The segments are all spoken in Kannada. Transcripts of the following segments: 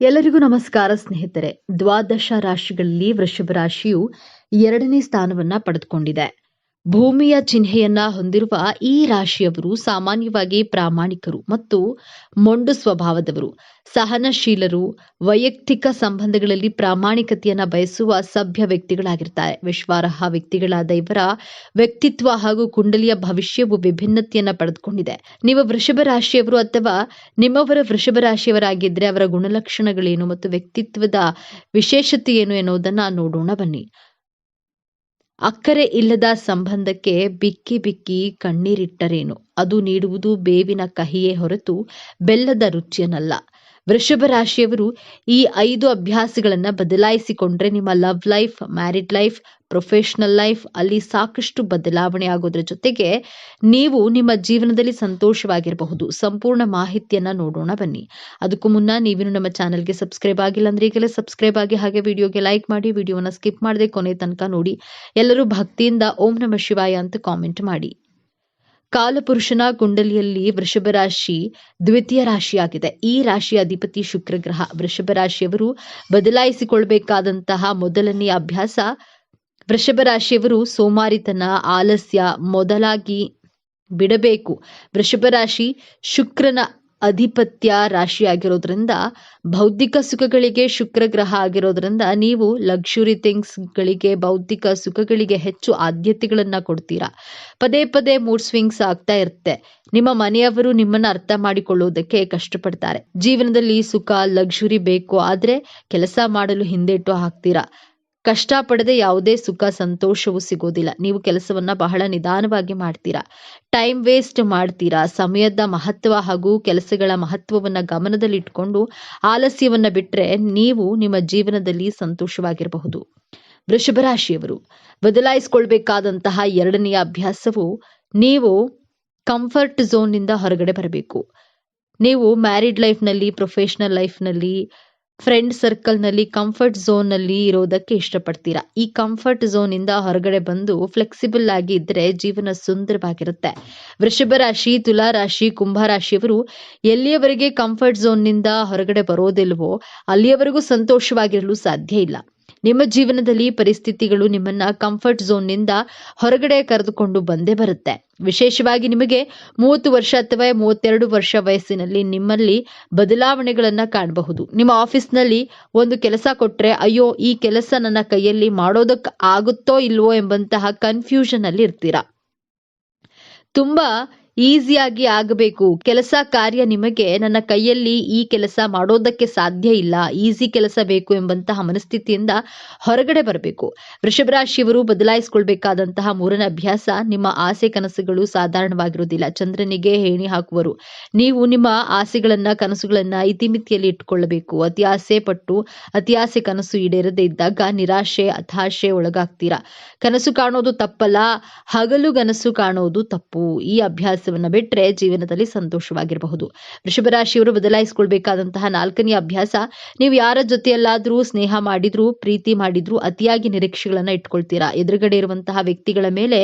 ಎಲ್ಲರಿಗೂ ನಮಸ್ಕಾರ ಸ್ನೇಹಿತರೆ. ದ್ವಾದಶ ರಾಶಿಗಳಲ್ಲಿ ವೃಷಭ ರಾಶಿಯು ಎರಡನೇ ಸ್ಥಾನವನ್ನ ಪಡೆದುಕೊಂಡಿದೆ. ಭೂಮಿಯ ಚಿಹ್ನೆಯನ್ನ ಹೊಂದಿರುವ ಈ ರಾಶಿಯವರು ಸಾಮಾನ್ಯವಾಗಿ ಪ್ರಾಮಾಣಿಕರು ಮತ್ತು ಮೊಂಡು ಸ್ವಭಾವದವರು. ಸಹನಶೀಲರು, ವೈಯಕ್ತಿಕ ಸಂಬಂಧಗಳಲ್ಲಿ ಪ್ರಾಮಾಣಿಕತೆಯನ್ನ ಬಯಸುವ ಸಭ್ಯ ವ್ಯಕ್ತಿಗಳಾಗಿರ್ತಾರೆ. ವಿಶ್ವಾರ್ಹ ವ್ಯಕ್ತಿಗಳಾದ ಇವರ ವ್ಯಕ್ತಿತ್ವ ಹಾಗೂ ಕುಂಡಲಿಯ ಭವಿಷ್ಯವು ವಿಭಿನ್ನತೆಯನ್ನ ಪಡೆದುಕೊಂಡಿದೆ. ನೀವು ವೃಷಭ ರಾಶಿಯವರು ಅಥವಾ ನಿಮ್ಮವರ ವೃಷಭ ರಾಶಿಯವರಾಗಿದ್ರೆ ಅವರ ಗುಣಲಕ್ಷಣಗಳೇನು ಮತ್ತು ವ್ಯಕ್ತಿತ್ವದ ವಿಶೇಷತೆ ಏನು ಎನ್ನುವುದನ್ನ ನೋಡೋಣ ಬನ್ನಿ. ಅಕ್ಕರೆ ಇಲ್ಲದ ಸಂಬಂಧಕ್ಕೆ ಬಿಕ್ಕಿ ಬಿಕ್ಕಿ ಕಣ್ಣೀರಿಟ್ಟರೇನು? ಅದು ನೀಡುವುದು ಬೇವಿನ ಕಹಿಯೇ ಹೊರತು ಬೆಲ್ಲದ ರುಚಿಯನ್ನಲ್ಲ ವೃಷಭ ರಾಶಿಯವರು ಈ ಐದು ಅಭ್ಯಾಸಗಳನ್ನು ಬದಲಾಯಿಸಿಕೊಂಡ್ರೆ ನಿಮ್ಮ love life, married life, professional life ಅಲ್ಲಿ ಸಾಕಷ್ಟು ಬದಲಾವಣೆ ಆಗೋದ್ರ ಜೊತೆಗೆ ನೀವು ನಿಮ್ಮ ಜೀವನದಲ್ಲಿ ಸಂತೋಷವಾಗಿರಬಹುದು. ಸಂಪೂರ್ಣ ಮಾಹಿತಿಯನ್ನ ನೋಡೋಣ ಬನ್ನಿ. ಅದಕ್ಕೂ ಮುನ್ನ ನೀವೇನು ನಮ್ಮ ಚಾನಲ್ಗೆ ಸಬ್ಸ್ಕ್ರೈಬ್ ಆಗಿಲ್ಲ ಅಂದ್ರೆ ಈಗಲೇ ಸಬ್ಸ್ಕ್ರೈಬ್ ಆಗಿ ಹಾಗೆ ವಿಡಿಯೋಗೆ ಲೈಕ್ ಮಾಡಿ, ವಿಡಿಯೋನ ಸ್ಕಿಪ್ ಮಾಡದೆ ಕೊನೆ ತನಕ ನೋಡಿ. ಎಲ್ಲರೂ ಭಕ್ತಿಯಿಂದ ಓಂ ನಮ ಶಿವಾಯ ಅಂತ ಕಾಮೆಂಟ್ ಮಾಡಿ. ಕಾಲಪುರುಷನ ಕುಂಡಲಿಯಲ್ಲಿ ವೃಷಭ ರಾಶಿ ದ್ವಿತೀಯ ರಾಶಿಯಾಗಿದೆ. ಈ ರಾಶಿಯ ಅಧಿಪತಿ ಶುಕ್ರಗ್ರಹ ವೃಷಭ ರಾಶಿಯವರು ಬದಲಾಯಿಸಿಕೊಳ್ಬೇಕಾದಂತಹ ಮೊದಲನೆಯ ಅಭ್ಯಾಸ ವೃಷಭ ರಾಶಿಯವರು ಸೋಮಾರಿತನ, ಆಲಸ್ಯ ಮೊದಲಾಗಿ ಬಿಡಬೇಕು. ವೃಷಭ ರಾಶಿ ಶುಕ್ರನ ಅಧಿಪತ್ಯ ರಾಶಿಯಾಗಿರೋದ್ರಿಂದ ಬೌದ್ಧಿಕ ಸುಖಗಳಿಗೆ ಶುಕ್ರ ಗ್ರಹ ಆಗಿರೋದ್ರಿಂದ ನೀವು ಲಕ್ಸುರಿ ಥಿಂಗ್ಸ್ಗಳಿಗೆ ಬೌದ್ಧಿಕ ಸುಖಗಳಿಗೆ ಹೆಚ್ಚು ಆದ್ಯತೆಗಳನ್ನ ಕೊಡ್ತೀರಾ. ಪದೇ ಪದೇ ಮೂಡ್ ಸ್ವಿಂಗ್ಸ್ ಆಗ್ತಾ ಇರುತ್ತೆ. ನಿಮ್ಮ ಮನೆಯವರು ನಿಮ್ಮನ್ನ ಅರ್ಥ ಮಾಡಿಕೊಳ್ಳುವುದಕ್ಕೆ ಕಷ್ಟಪಡ್ತಾರೆ. ಜೀವನದಲ್ಲಿ ಸುಖ ಲಕ್ಸುರಿ ಬೇಕು, ಆದ್ರೆ ಕೆಲಸ ಮಾಡಲು ಹಿಂದೇಟು ಹಾಕ್ತೀರಾ. ಕಷ್ಟಪಡದೆ ಯಾವುದೇ ಸುಖ, ಸಂತೋಷವೂ ಸಿಗೋದಿಲ್ಲ. ನೀವು ಕೆಲಸವನ್ನ ಬಹಳ ನಿಧಾನವಾಗಿ ಮಾಡ್ತೀರಾ? ಟೈಮ್ ವೇಸ್ಟ್ ಮಾಡ್ತೀರಾ? ಸಮಯದ ಮಹತ್ವ ಹಾಗೂ ಕೆಲಸಗಳ ಮಹತ್ವವನ್ನ ಗಮನದಲ್ಲಿಟ್ಕೊಂಡು ಆಲಸ್ಯವನ್ನ ಬಿಟ್ರೆ ನೀವು ನಿಮ್ಮ ಜೀವನದಲ್ಲಿ ಸಂತೋಷವಾಗಿರಬಹುದು. ವೃಷಭ ರಾಶಿಯವರು, ಬದಲಾಯಿಸಿಕೊಳ್ಬೇಕಾದಂತಹ ಎರಡನೆಯ ಅಭ್ಯಾಸವು ನೀವು ಕಂಫರ್ಟ್ ಝೋನ್ನಿಂದ ಹೊರಗಡೆ ಬರಬೇಕು. ನೀವು ಮ್ಯಾರಿಡ್ ಲೈಫ್ನಲ್ಲಿ ಪ್ರೊಫೆಷನಲ್ ಲೈಫ್ನಲ್ಲಿ ಫ್ರೆಂಡ್ ಸರ್ಕಲ್ನಲ್ಲಿ ಕಂಫರ್ಟ್ ಝೋನ್ನಲ್ಲಿ ಇರೋದಕ್ಕೆ ಇಷ್ಟಪಡ್ತೀರಾ? ಈ ಕಂಫರ್ಟ್ ಝೋನಿಂದ ಹೊರಗಡೆ ಬಂದು ಫ್ಲೆಕ್ಸಿಬಲ್ ಆಗಿ ಇದ್ರೆ ಜೀವನ ಸುಂದರವಾಗಿರುತ್ತೆ. ವೃಷಭ ರಾಶಿ, ತುಲಾ ರಾಶಿ, ಕುಂಭ ರಾಶಿಯವರು ಎಲ್ಲಿಯವರೆಗೆ ಕಂಫರ್ಟ್ ಝೋನ್ನಿಂದ ಹೊರಗಡೆ ಬರೋದಿಲ್ವೋ, ಅಲ್ಲಿಯವರೆಗೂ ಸಂತೋಷವಾಗಿರಲು ಸಾಧ್ಯ ಇಲ್ಲ. ನಿಮ್ಮ ಜೀವನದಲ್ಲಿ ಪರಿಸ್ಥಿತಿಗಳು ನಿಮ್ಮನ್ನ ಕಂಫರ್ಟ್ ಝೋನ್ನಿಂದ ಹೊರಗಡೆ ಕರೆದುಕೊಂಡು ಬಂದೇ ಬರುತ್ತೆ. ವಿಶೇಷವಾಗಿ ನಿಮಗೆ ಮೂವತ್ತು ವರ್ಷ ಅಥವಾ ಮೂವತ್ತೆರಡು ವರ್ಷ ವಯಸ್ಸಿನಲ್ಲಿ ನಿಮ್ಮಲ್ಲಿ ಬದಲಾವಣೆಗಳನ್ನ ಕಾಣಬಹುದು. ನಿಮ್ಮ ಆಫೀಸ್ನಲ್ಲಿ ಒಂದು ಕೆಲಸ ಕೊಟ್ರೆ, ಅಯ್ಯೋ, ಈ ಕೆಲಸ ನನ್ನ ಕೈಯಲ್ಲಿ ಮಾಡೋದಕ್ಕೆ ಆಗುತ್ತೋ ಇಲ್ವೋ ಎಂಬಂತಹ ಕನ್ಫ್ಯೂಷನ್ ಅಲ್ಲಿ ಇರ್ತೀರಾ ತುಂಬಾ ಈಸಿಯಾಗಿ ಆಗಬೇಕು. ಕೆಲಸ ಕಾರ್ಯ ನಿಮಗೆ ನನ್ನ ಕೈಯಲ್ಲಿ ಈ ಕೆಲಸ ಮಾಡೋದಕ್ಕೆ ಸಾಧ್ಯ ಇಲ್ಲ. ಈಸಿ ಕೆಲಸ ಬೇಕು ಎಂಬಂತಹ ಮನಸ್ಥಿತಿಯಿಂದ ಹೊರಗಡೆ ಬರಬೇಕು. ವೃಷಭ ರಾಶಿಯವರು ಬದಲಾಯಿಸಿಕೊಳ್ಬೇಕಾದಂತಹ ಮೂರನೇ ಅಭ್ಯಾಸ, ನಿಮ್ಮ ಆಸೆ ಕನಸುಗಳು ಸಾಧಾರಣವಾಗಿರುವುದಿಲ್ಲ. ಚಂದ್ರನಿಗೆ ಹೇಣಿ ಹಾಕುವರು. ನೀವು ನಿಮ್ಮ ಆಸೆಗಳನ್ನ, ಕನಸುಗಳನ್ನ ಇತಿಮಿತಿಯಲ್ಲಿ ಇಟ್ಟುಕೊಳ್ಳಬೇಕು. ಅತಿ ಆಸೆ ಪಟ್ಟು, ಅತಿ ಆಸೆ ಕನಸು ಈಡೇರದೇ ಇದ್ದಾಗ ನಿರಾಶೆ, ಹತಾಶೆ ಒಳಗಾಗ್ತೀರಾ. ಕನಸು ಕಾಣೋದು ತಪ್ಪಲ್ಲ. ಹಗಲು ಕನಸು ಕಾಣೋದು ತಪ್ಪು. ಈ ಅಭ್ಯಾಸವನ್ನ ಬಿಟ್ರೆ ಜೀವನದಲ್ಲಿ ಸಂತೋಷವಾಗಿರಬಹುದು. ವೃಷಭ ರಾಶಿಯವರು ಬದಲಾಯಿಸಿಕೊಳ್ಬೇಕಾದಂತಹ ನಾಲ್ಕನೇ ಅಭ್ಯಾಸ, ನೀವು ಯಾರ ಜೊತೆಯಲ್ಲಾದ್ರೂ ಸ್ನೇಹ ಮಾಡಿದ್ರು, ಪ್ರೀತಿ ಮಾಡಿದ್ರು ಅತಿಯಾಗಿ ನಿರೀಕ್ಷೆಗಳನ್ನ ಇಟ್ಕೊಳ್ತೀರಾ? ಎದುರುಗಡೆ ಇರುವಂತಹ ವ್ಯಕ್ತಿಗಳ ಮೇಲೆ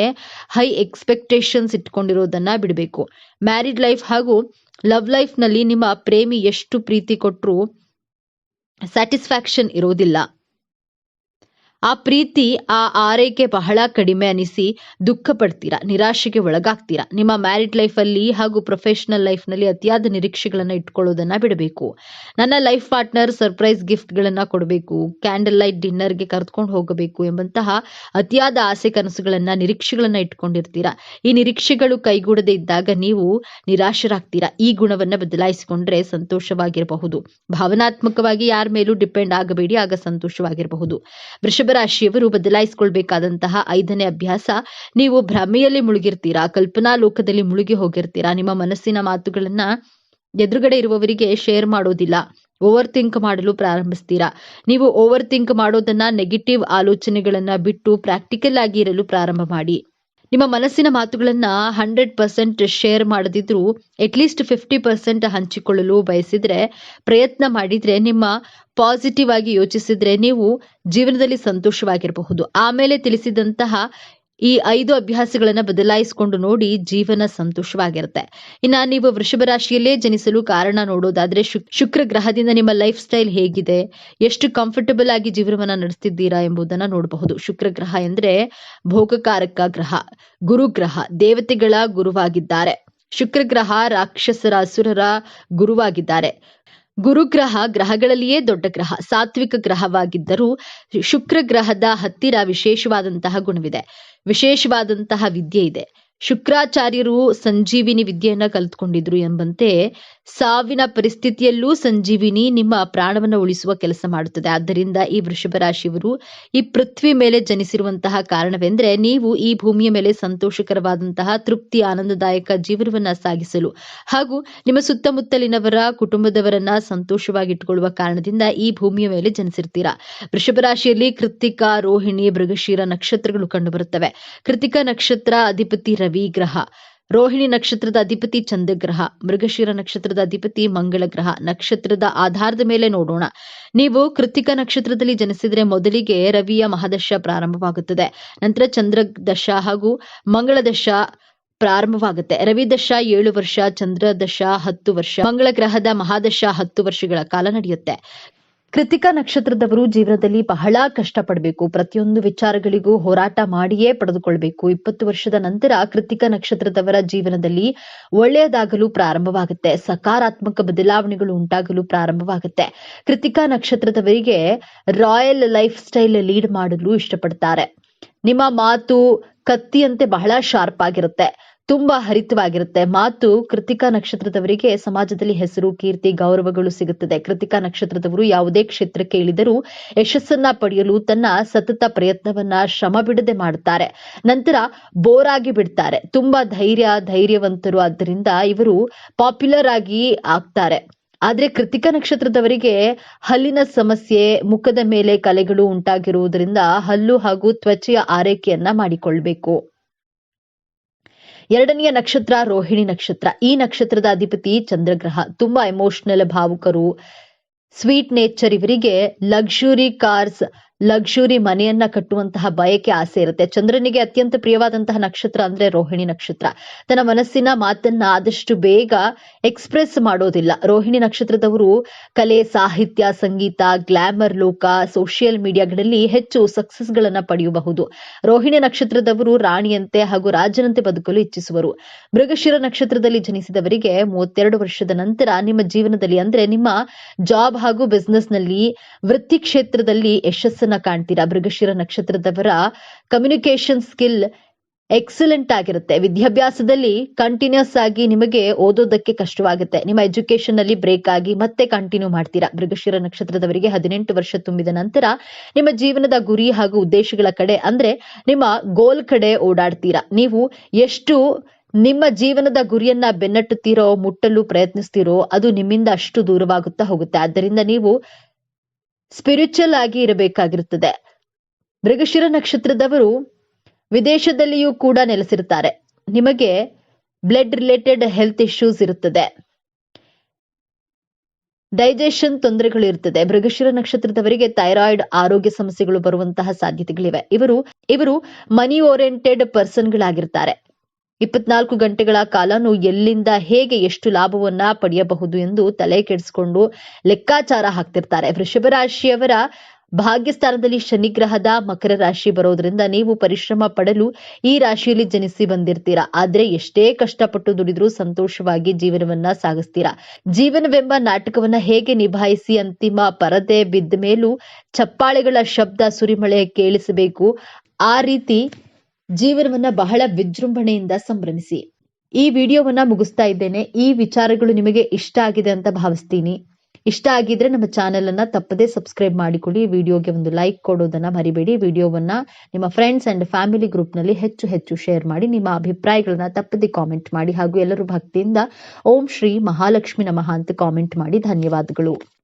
ಹೈ ಎಕ್ಸ್ಪೆಕ್ಟೇಷನ್ಸ್ ಇಟ್ಕೊಂಡಿರೋದನ್ನ ಬಿಡಬೇಕು. ಮ್ಯಾರಿಡ್ ಲೈಫ್ ಹಾಗೂ ಲವ್ ಲೈಫ್ನಲ್ಲಿ ನಿಮ್ಮ ಪ್ರೇಮಿ ಎಷ್ಟು ಪ್ರೀತಿ ಕೊಟ್ಟರು ಸ್ಯಾಟಿಸ್ಫ್ಯಾಕ್ಷನ್ ಇರೋದಿಲ್ಲ. ಆ ಪ್ರೀತಿ, ಆ ಆರೈಕೆ ಬಹಳ ಕಡಿಮೆ ಅನಿಸಿ ದುಃಖ ಪಡ್ತೀರಾ ನಿರಾಶೆಗೆ ಒಳಗಾಗ್ತೀರಾ? ನಿಮ್ಮ ಮ್ಯಾರಿಡ್ ಲೈಫಲ್ಲಿ ಹಾಗೂ ಪ್ರೊಫೆಷನಲ್ ಲೈಫ್ನಲ್ಲಿ ಅತಿಯಾದ ನಿರೀಕ್ಷೆಗಳನ್ನ ಇಟ್ಕೊಳ್ಳೋದನ್ನ ಬಿಡಬೇಕು. ನನ್ನ ಲೈಫ್ ಪಾರ್ಟ್ನರ್ ಸರ್ಪ್ರೈಸ್ ಗಿಫ್ಟ್ಗಳನ್ನು ಕೊಡಬೇಕು ಕ್ಯಾಂಡಲ್ ಲೈಟ್ ಡಿನ್ನರ್ಗೆ ಕರೆದುಕೊಂಡು ಹೋಗಬೇಕು ಎಂಬಂತಹ ಅತಿಯಾದ ಆಸೆ ಕನಸುಗಳನ್ನ, ನಿರೀಕ್ಷೆಗಳನ್ನ ಇಟ್ಕೊಂಡಿರ್ತೀರಾ? ಈ ನಿರೀಕ್ಷೆಗಳು ಕೈಗೂಡದೆ ಇದ್ದಾಗ ನೀವು ನಿರಾಶರಾಗ್ತೀರಾ? ಈ ಗುಣವನ್ನ ಬದಲಾಯಿಸಿಕೊಂಡ್ರೆ ಸಂತೋಷವಾಗಿರಬಹುದು. ಭಾವನಾತ್ಮಕವಾಗಿ ಯಾರ ಮೇಲೂ ಡಿಪೆಂಡ್ ಆಗಬೇಡಿ, ಆಗ ಸಂತೋಷವಾಗಿರಬಹುದು. ರಾಶಿಯವರು ಬದಲಾಯಿಸಿಕೊಳ್ಬೇಕಾದಂತಹ ಐದನೇ ಅಭ್ಯಾಸ, ನೀವು ಭ್ರಮೆಯಲ್ಲಿ ಮುಳುಗಿರ್ತೀರಾ, ಕಲ್ಪನಾ ಲೋಕದಲ್ಲಿ ಮುಳುಗಿ ಹೋಗಿರ್ತೀರಾ, ನಿಮ್ಮ ಮನಸ್ಸಿನ ಮಾತುಗಳನ್ನ ಎದುರುಗಡೆ ಇರುವವರಿಗೆ ಶೇರ್ ಮಾಡೋದಿಲ್ಲ ಓವರ್ ಥಿಂಕ್ ಮಾಡಲು ಪ್ರಾರಂಭಿಸ್ತೀರಾ? ನೀವು ಓವರ್ ಥಿಂಕ್ ಮಾಡೋದನ್ನ ನೆಗೆಟಿವ್ ಆಲೋಚನೆಗಳನ್ನ ಬಿಟ್ಟು ಪ್ರಾಕ್ಟಿಕಲ್ ಆಗಿ ಇರಲು ಪ್ರಾರಂಭ ಮಾಡಿ. ನಿಮ್ಮ ಮನಸ್ಸಿನ ಮಾತುಗಳನ್ನ ಹಂಡ್ರೆಡ್ ಪರ್ಸೆಂಟ್ ಶೇರ್ ಮಾಡದಿದ್ರು ಅಟ್ಲೀಸ್ಟ್ ಫಿಫ್ಟಿ ಪರ್ಸೆಂಟ್ ಹಂಚಿಕೊಳ್ಳಲು ಬಯಸಿದ್ರೆ, ಪ್ರಯತ್ನ ಮಾಡಿದ್ರೆ, ನಿಮ್ಮ ಪಾಸಿಟಿವ್ ಆಗಿ ಯೋಚಿಸಿದ್ರೆ ನೀವು ಜೀವನದಲ್ಲಿ ಸಂತೋಷವಾಗಿರಬಹುದು. ಆಮೇಲೆ ತಿಳಿಸಿದಂತಹ ಈ ಐದು ಅಭ್ಯಾಸಗಳನ್ನ ಬದಲಾಯಿಸಿಕೊಂಡು ನೋಡಿ ಜೀವನ ಸಂತೋಷವಾಗಿರುತ್ತೆ. ಇನ್ನ ನೀವು ವೃಷಭ ರಾಶಿಯಲ್ಲೇ ಜನಿಸಲು ಕಾರಣ ನೋಡೋದಾದ್ರೆ ಶುಕ್- ಶುಕ್ರ ಗ್ರಹದಿಂದ ನಿಮ್ಮ ಲೈಫ್ ಸ್ಟೈಲ್ ಹೇಗಿದೆ, ಎಷ್ಟು ಕಂಫರ್ಟಬಲ್ ಆಗಿ ಜೀವನವನ್ನ ನಡೆಸ್ತಿದ್ದೀರಾ ಎಂಬುದನ್ನ ನೋಡಬಹುದು. ಶುಕ್ರ ಗ್ರಹ ಎಂದ್ರೆ ಭೋಗಕಾರಕ ಗ್ರಹ ಗುರುಗ್ರಹ ದೇವತೆಗಳ ಗುರುವಾಗಿದ್ದಾರೆ. ಶುಕ್ರ ಗ್ರಹ ರಾಕ್ಷಸರ, ಅಸುರರ ಗುರುವಾಗಿದ್ದಾರೆ. ಗುರುಗ್ರಹ ಗ್ರಹಗಳಲ್ಲಿಯೇ ದೊಡ್ಡ ಗ್ರಹ ಸಾತ್ವಿಕ ಗ್ರಹವಾಗಿದ್ದರೂ ಶುಕ್ರ ಗ್ರಹದ ಹತ್ತಿರ ವಿಶೇಷವಾದಂತಹ ಗುಣವಿದೆ. ವಿಶೇಷವಾದಂತಹ ವಿದ್ಯೆ ಇದೆ. ಶುಕ್ರಾಚಾರ್ಯರು ಸಂಜೀವಿನಿ ವಿದ್ಯೆಯನ್ನ ಕಲ್ತ್ಕೊಂಡಿದ್ರು ಎಂಬಂತೆ ಸಾವಿನ ಪರಿಸ್ಥಿತಿಯಲ್ಲೂ ಸಂಜೀವಿನಿ ನಿಮ್ಮ ಪ್ರಾಣವನ್ನು ಉಳಿಸುವ ಕೆಲಸ ಮಾಡುತ್ತದೆ. ಆದ್ದರಿಂದ ಈ ವೃಷಭ ರಾಶಿಯವರು ಈ ಪೃಥ್ವಿ ಮೇಲೆ ಜನಿಸಿರುವಂತಹ ಕಾರಣವೆಂದ್ರೆ ನೀವು ಈ ಭೂಮಿಯ ಮೇಲೆ ಸಂತೋಷಕರವಾದಂತಹ ತೃಪ್ತಿ, ಆನಂದದಾಯಕ ಜೀವನವನ್ನ ಸಾಗಿಸಲು ಹಾಗೂ ನಿಮ್ಮ ಸುತ್ತಮುತ್ತಲಿನವರ ಕುಟುಂಬದವರನ್ನ ಸಂತೋಷವಾಗಿಟ್ಟುಕೊಳ್ಳುವ ಕಾರಣದಿಂದ ಈ ಭೂಮಿಯ ಮೇಲೆ ಜನಿಸಿರ್ತೀರಾ. ವೃಷಭ ರಾಶಿಯಲ್ಲಿ ಕೃತಿಕಾ ರೋಹಿಣಿ, ಮೃಗಶೀರ ನಕ್ಷತ್ರಗಳು ಕಂಡುಬರುತ್ತವೆ. ಕೃತಿಕ ನಕ್ಷತ್ರ ಅಧಿಪತಿ ರವಿ ಗ್ರಹ ರೋಹಿಣಿ ನಕ್ಷತ್ರದ ಅಧಿಪತಿ ಚಂದ್ರಗ್ರಹ, ಮೃಗಶಿರ ನಕ್ಷತ್ರದ ಅಧಿಪತಿ ಮಂಗಳ ಗ್ರಹ ನಕ್ಷತ್ರದ ಆಧಾರದ ಮೇಲೆ ನೋಡೋಣ. ನೀವು ಕೃತಿಕ ನಕ್ಷತ್ರದಲ್ಲಿ ಜನಿಸಿದ್ರೆ ಮೊದಲಿಗೆ ರವಿಯ ಮಹಾದಶ ಪ್ರಾರಂಭವಾಗುತ್ತದೆ. ನಂತರ ಚಂದ್ರ ದಶ ಹಾಗೂ ಮಂಗಳ ದಶ ಪ್ರಾರಂಭವಾಗುತ್ತೆ. ರವಿ ದಶ ಏಳು ವರ್ಷ, ಚಂದ್ರ ದಶ ಹತ್ತು ವರ್ಷ ಮಂಗಳ ಗ್ರಹದ ಮಹಾದಶ ಹತ್ತು ವರ್ಷಗಳ ಕಾಲ ನಡೆಯುತ್ತೆ. ಕೃತಿಕ ನಕ್ಷತ್ರದವರು ಜೀವನದಲ್ಲಿ ಬಹಳ ಕಷ್ಟಪಡಬೇಕು. ಪ್ರತಿಯೊಂದು ವಿಚಾರಗಳಿಗೂ ಹೋರಾಟ ಮಾಡಿಯೇ ಪಡೆದುಕೊಳ್ಬೇಕು. ಇಪ್ಪತ್ತು ವರ್ಷದ ನಂತರ ಕೃತಿಕಾ ನಕ್ಷತ್ರದವರ ಜೀವನದಲ್ಲಿ ಒಳ್ಳೆಯದಾಗಲು ಪ್ರಾರಂಭವಾಗುತ್ತೆ. ಸಕಾರಾತ್ಮಕ ಬದಲಾವಣೆಗಳು ಉಂಟಾಗಲು ಪ್ರಾರಂಭವಾಗುತ್ತೆ. ಕೃತಿಕಾ ನಕ್ಷತ್ರದವರಿಗೆ ರಾಯಲ್ ಲೈಫ್ ಸ್ಟೈಲ್ ಲೀಡ್ ಮಾಡಲು ಇಷ್ಟಪಡ್ತಾರೆ. ನಿಮ್ಮ ಮಾತು ಕತ್ತಿಯಂತೆ ಬಹಳ ಶಾರ್ಪ್ ಆಗಿರುತ್ತೆ. ತುಂಬಾ ಹರಿತವಾಗಿರುತ್ತೆ. ಮಾತು ಕೃತಿಕಾ ನಕ್ಷತ್ರದವರಿಗೆ ಸಮಾಜದಲ್ಲಿ ಹೆಸರು, ಕೀರ್ತಿ, ಗೌರವಗಳು ಸಿಗುತ್ತದೆ. ಕೃತಿಕಾ ನಕ್ಷತ್ರದವರು ಯಾವುದೇ ಕ್ಷೇತ್ರಕ್ಕೆ ಇಳಿದರೂ ಯಶಸ್ಸನ್ನ ಪಡೆಯಲು ತನ್ನ ಸತತ ಪ್ರಯತ್ನವನ್ನ ಶ್ರಮ ಬಿಡದೆ ಮಾಡುತ್ತಾರೆ. ನಂತರ ಬೋರ್ ಆಗಿ ಬಿಡ್ತಾರೆ. ತುಂಬಾ ಧೈರ್ಯ, ಧೈರ್ಯವಂತರು ಆದ್ದರಿಂದ ಇವರು ಪಾಪ್ಯುಲರ್ ಆಗಿ ಆಗ್ತಾರೆ. ಆದ್ರೆ ಕೃತಿಕ ನಕ್ಷತ್ರದವರಿಗೆ ಹಲ್ಲಿನ ಸಮಸ್ಯೆ, ಮುಖದ ಮೇಲೆ ಕಲೆಗಳು ಉಂಟಾಗಿರುವುದರಿಂದ ಹಲ್ಲು ಹಾಗೂ ತ್ವಚೆಯ ಆರೈಕೆಯನ್ನ ಮಾಡಿಕೊಳ್ಬೇಕು. ಎರಡನೆಯ ನಕ್ಷತ್ರ ರೋಹಿಣಿ ನಕ್ಷತ್ರ. ಈ ನಕ್ಷತ್ರದ ಅಧಿಪತಿ ಚಂದ್ರಗ್ರಹ. ತುಂಬಾ ಎಮೋಷನಲ್ ಭಾವುಕರು. ಸ್ವೀಟ್ ನೇಚರ್ ಇವರಿಗೆ ಲಕ್ಸುರಿ ಕಾರ್ಸ್ ಲಕ್ಸುರಿ ಮನೆಯನ್ನ ಕಟ್ಟುವಂತಹ ಬಯಕೆ ಆಸೆ ಇರುತ್ತೆ. ಚಂದ್ರನಿಗೆ ಅತ್ಯಂತ ಪ್ರಿಯವಾದಂತಹ ನಕ್ಷತ್ರ ಅಂದ್ರೆ ರೋಹಿಣಿ ನಕ್ಷತ್ರ. ತನ್ನ ಮನಸ್ಸಿನ ಮಾತನ್ನ ಆದಷ್ಟು ಬೇಗ ಎಕ್ಸ್ಪ್ರೆಸ್ ಮಾಡೋದಿಲ್ಲ. ರೋಹಿಣಿ ನಕ್ಷತ್ರದವರು ಕಲೆ, ಸಾಹಿತ್ಯ, ಸಂಗೀತ ಗ್ಲಾಮರ್ ಲೋಕ ಸೋಷಿಯಲ್ ಮೀಡಿಯಾಗಳಲ್ಲಿ ಹೆಚ್ಚು ಸಕ್ಸಸ್ ಗಳನ್ನ ಪಡೆಯಬಹುದು. ರೋಹಿಣಿ ನಕ್ಷತ್ರದವರು ರಾಣಿಯಂತೆ ಹಾಗೂ ರಾಜನಂತೆ ಬದುಕಲು ಇಚ್ಛಿಸುವರು. ಮೃಗಶಿರ ನಕ್ಷತ್ರದಲ್ಲಿ ಜನಿಸಿದವರಿಗೆ ಮೂವತ್ತೆರಡು ವರ್ಷದ ನಂತರ ನಿಮ್ಮ ಜೀವನದಲ್ಲಿ ಅಂದ್ರೆ ನಿಮ್ಮ ಜಾಬ್ ಹಾಗೂ ಬಿಸ್ನೆಸ್ನಲ್ಲಿ ವೃತ್ತಿ ಕ್ಷೇತ್ರದಲ್ಲಿ ಯಶಸ್ಸನ್ನ ಕಾಣ್ತೀರಾ? ಮೃಗಶಿರ ನಕ್ಷತ್ರದವರ ಕಮ್ಯುನಿಕೇಶನ್ ಸ್ಕಿಲ್ ಎಕ್ಸಲೆಂಟ್ ಆಗಿರುತ್ತೆ. ವಿದ್ಯಾಭ್ಯಾಸದಲ್ಲಿ ಕಂಟಿನ್ಯೂಸ್ ಆಗಿ ನಿಮಗೆ ಓದೋದಕ್ಕೆ ಕಷ್ಟವಾಗುತ್ತೆ. ನಿಮ್ಮ ಎಜುಕೇಶನ್ ಅಲ್ಲಿ ಬ್ರೇಕ್ ಆಗಿ ಮತ್ತೆ ಕಂಟಿನ್ಯೂ ಮಾಡ್ತೀರಾ? ಮೃಗಶಿರ ನಕ್ಷತ್ರದವರಿಗೆ ಹದಿನೆಂಟು ವರ್ಷ ತುಂಬಿದ ನಂತರ ನಿಮ್ಮ ಜೀವನದ ಗುರಿ ಹಾಗೂ ಉದ್ದೇಶಗಳ ಕಡೆ ಅಂದ್ರೆ ನಿಮ್ಮ ಗೋಲ್ ಕಡೆ ಓಡಾಡ್ತೀರಾ? ನೀವು ಎಷ್ಟು ನಿಮ್ಮ ಜೀವನದ ಗುರಿಯನ್ನ ಬೆನ್ನಟ್ಟುತ್ತೀರೋ, ಮುಟ್ಟಲು ಪ್ರಯತ್ನಿಸ್ತೀರೋ ಅದು ನಿಮ್ಮಿಂದ ಅಷ್ಟು ದೂರವಾಗುತ್ತಾ ಹೋಗುತ್ತೆ. ಆದ್ದರಿಂದ ನೀವು ಸ್ಪಿರಿಚುವಲ್ ಆಗಿ ಇರಬೇಕಾಗಿರುತ್ತದೆ. ಮೃಗಶಿರ ನಕ್ಷತ್ರದವರು ವಿದೇಶದಲ್ಲಿಯೂ ಕೂಡ ನೆಲೆಸಿರ್ತಾರೆ ನಿಮಗೆ ಬ್ಲಡ್ ರಿಲೇಟೆಡ್ ಹೆಲ್ತ್ ಇಶ್ಯೂಸ್ ಇರುತ್ತದೆ. ಡೈಜೆಷನ್ ತೊಂದರೆಗಳು ಇರುತ್ತದೆ. ಮೃಗಶಿರ ನಕ್ಷತ್ರದವರಿಗೆ ಥೈರಾಯ್ಡ್ ಆರೋಗ್ಯ ಸಮಸ್ಯೆಗಳು ಬರುವಂತಹ ಸಾಧ್ಯತೆಗಳಿವೆ. ಇವರು ಇವರು ಮನಿ ಓರಿಯೆಂಟೆಡ್ ಪರ್ಸನ್ಗಳಾಗಿರ್ತಾರೆ ಇಪ್ಪತ್ನಾಲ್ಕು ಗಂಟೆಗಳ ಕಾಲನು ಎಲ್ಲಿಂದ ಹೇಗೆ ಎಷ್ಟು ಲಾಭವನ್ನ ಪಡೆಯಬಹುದು ಎಂದು ತಲೆ ಕೆಡಿಸಿಕೊಂಡು ಲೆಕ್ಕಾಚಾರ ಹಾಕ್ತಿರ್ತಾರೆ. ವೃಷಭ ರಾಶಿಯವರ ಭಾಗ್ಯಸ್ಥಾನದಲ್ಲಿ ಶನಿಗ್ರಹದ ಮಕರ ರಾಶಿ ಬರೋದ್ರಿಂದ ನೀವು ಪರಿಶ್ರಮ ಪಡಲು ಈ ರಾಶಿಯಲ್ಲಿ ಜನಿಸಿ ಬಂದಿರ್ತೀರಾ. ಆದ್ರೆ ಎಷ್ಟೇ ಕಷ್ಟಪಟ್ಟು ದುಡಿದ್ರೂ ಸಂತೋಷವಾಗಿ ಜೀವನವನ್ನ ಸಾಗಿಸ್ತೀರಾ. ಜೀವನವೆಂಬ ನಾಟಕವನ್ನ ಹೇಗೆ ನಿಭಾಯಿಸಿ ಅಂತಿಮ ಪರದೆ ಬಿದ್ದ ಮೇಲೂ ಚಪ್ಪಾಳೆಗಳ ಶಬ್ದ ಸುರಿಮಳೆ ಕೇಳಿಸಬೇಕು. ಆ ರೀತಿ ಜೀವನವನ್ನ ಬಹಳ ವಿಜೃಂಭಣೆಯಿಂದ ಸಂಭ್ರಮಿಸಿ. ಈ ವಿಡಿಯೋವನ್ನ ಮುಗಿಸ್ತಾ ಇದ್ದೇನೆ. ಈ ವಿಚಾರಗಳು ನಿಮಗೆ ಇಷ್ಟ ಆಗಿದೆ ಅಂತ ಭಾವಿಸ್ತೀನಿ. ಇಷ್ಟ ಆಗಿದ್ರೆ ನಮ್ಮ ಚಾನೆಲ್ ಅನ್ನ ತಪ್ಪದೇ ಸಬ್ಸ್ಕ್ರೈಬ್ ಮಾಡಿಕೊಳ್ಳಿ. ವಿಡಿಯೋಗೆ ಒಂದು ಲೈಕ್ ಕೊಡೋದನ್ನ ಮರಿಬೇಡಿ. ವಿಡಿಯೋವನ್ನ ನಿಮ್ಮ ಫ್ರೆಂಡ್ಸ್ ಅಂಡ್ ಫ್ಯಾಮಿಲಿ ಗ್ರೂಪ್ನಲ್ಲಿ ಹೆಚ್ಚು ಹೆಚ್ಚು ಶೇರ್ ಮಾಡಿ. ನಿಮ್ಮ ಅಭಿಪ್ರಾಯಗಳನ್ನ ತಪ್ಪದೇ ಕಾಮೆಂಟ್ ಮಾಡಿ. ಹಾಗೂ ಎಲ್ಲರೂ ಭಕ್ತಿಯಿಂದ ಓಂ ಶ್ರೀ ಮಹಾಲಕ್ಷ್ಮಿ ನಮಃ ಅಂತ ಕಾಮೆಂಟ್ ಮಾಡಿ. ಧನ್ಯವಾದಗಳು.